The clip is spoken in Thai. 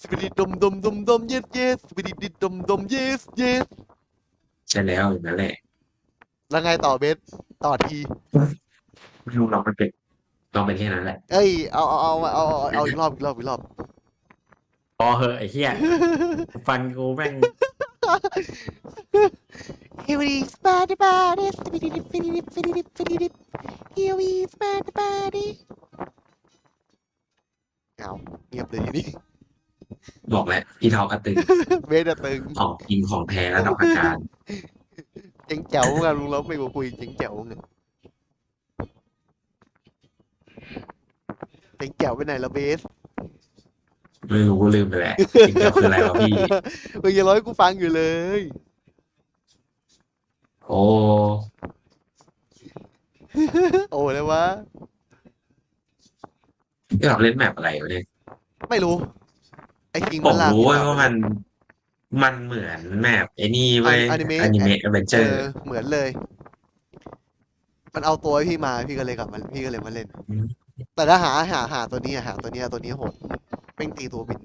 สปิริตดมดมดมดม yes yes สปิริตดมดม yes yes ใช่แล้วอย่างนั้นแหละแล้วไงต่อเบสต่อที ไม่รู้เรามันเป็นลองเป็นแค่นั้นแหละเอ้ยเอาเอาเอาเอาเอาเอาอีกรอบอีกรอบอีกรอบ พอเหอะไอ้เหี้ยฟันกูแม่ง Here we spot the body, spiddy spiddy spiddy spiddy. Here we spot the body. เอาเงียบเลยทีนี้ บอกแล้วพี่เทากระตึงเบสอะตึงของจริงของแท้ระดับอาจารย์เจ๋งแจ๋วกันลุงลบไม่มาคุยเจ๋งแจ๋วไงเจ๋งแจ๋วไปไหนละเบสไม่รู้ลืมไปแล้วจริงๆคืออะไรวะพี่มึงยังร้อยกูฟังอยู่เลย โอ้โอ้เลยวะที่เราเล่นแมปอะไรวะเนี่ยไม่รู้ไอ้คิงผมัมนลากรู้เว้ยพี่ว่ามันมันเหมือนแมปไอ้นี่เว้ยอนิเมะอนิเมะแอดเวนเจเออร์อเหมือนเลย มันเอาตัวให้พี่มาพี่ก็เลยกลับมาพี่ก็เลยมาเล่น แต่ถ้าหาหาหาตัวนี้อะหาตัวนี้อะตัวนี้โหดเป้งตีตัวบิน